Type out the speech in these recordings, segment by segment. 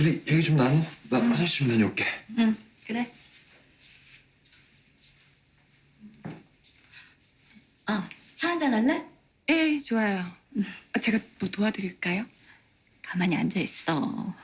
둘이 얘기 좀 나누. 나 화장실 좀 다녀올게. 응, 그래. 아, 차 한잔 할래? 예, 좋아요. 아, 제가 뭐 도와드릴까요? 가만히 앉아 있어.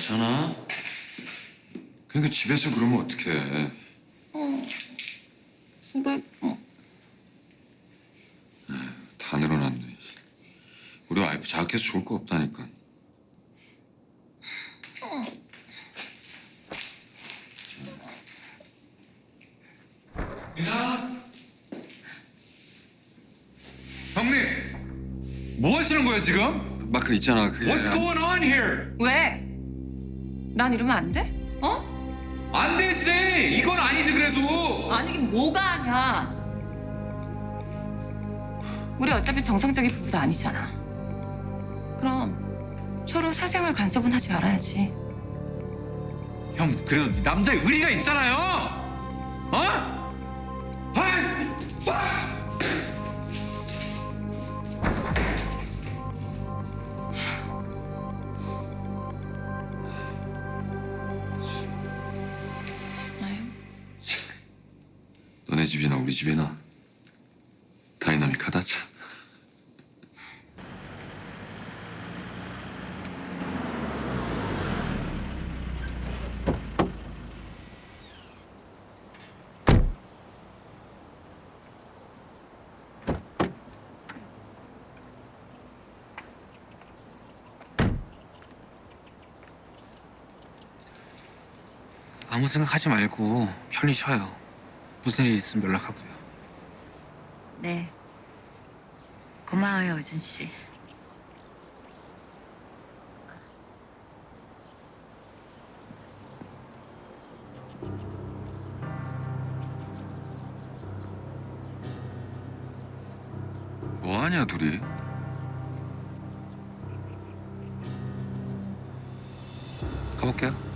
괜찮아? 그러니까 집에서 그러면 어떡해. 근데 어, 다 늘어났네. 우리 와이프 자학해서 좋을 거 없다니까. 미나! 형님, 뭐 하시는 거예요 지금? 막그 있잖아 그게. What's going on here? 왜? 난 이러면 안 돼? 어? 안 되지. 이건 아니지 그래도. 아니긴 뭐가 아냐. 우리 어차피 정상적인 부부도 아니잖아. 그럼 서로 사생활 간섭은 하지 말아야지. 형, 그래도 남자의 의리가 있잖아요. 어? 아이, 아! 집이나 우리 집이나 다이나믹하다 참. 아무 생각하지 말고 편히 쉬어요. 무슨 일 있으면 연락하고요. 네. 고마워요, 어준 씨. 뭐하냐 둘이? 가볼게요.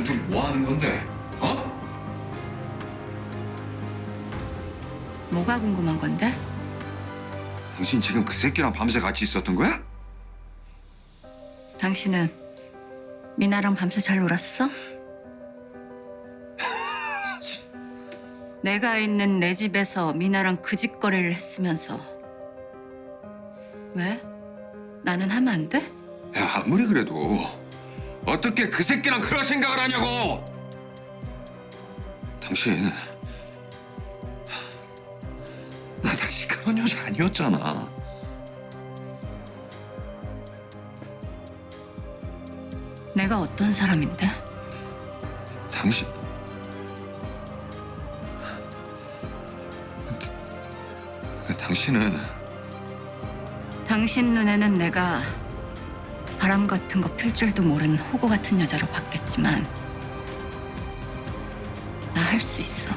지금 둘이 뭐 하는 건데? 어? 뭐가 궁금한 건데? 당신 지금 그 새끼랑 밤새 같이 있었던 거야? 당신은 미나랑 밤새 잘 놀았어? 내가 있는 내 집에서 미나랑 그 짓거리를 했으면서 왜? 나는 하면 안 돼? 야 아무리 그래도 어떻게 그 새끼랑 그런 생각을 하냐고! 당신 나 당신 그런 여자 아니었잖아. 내가 어떤 사람인데? 당신 그 당신은 당신 눈에는 내가 바람 같은 거 필 줄도 모르는 호구 같은 여자로 봤겠지만 나 할 수 있어.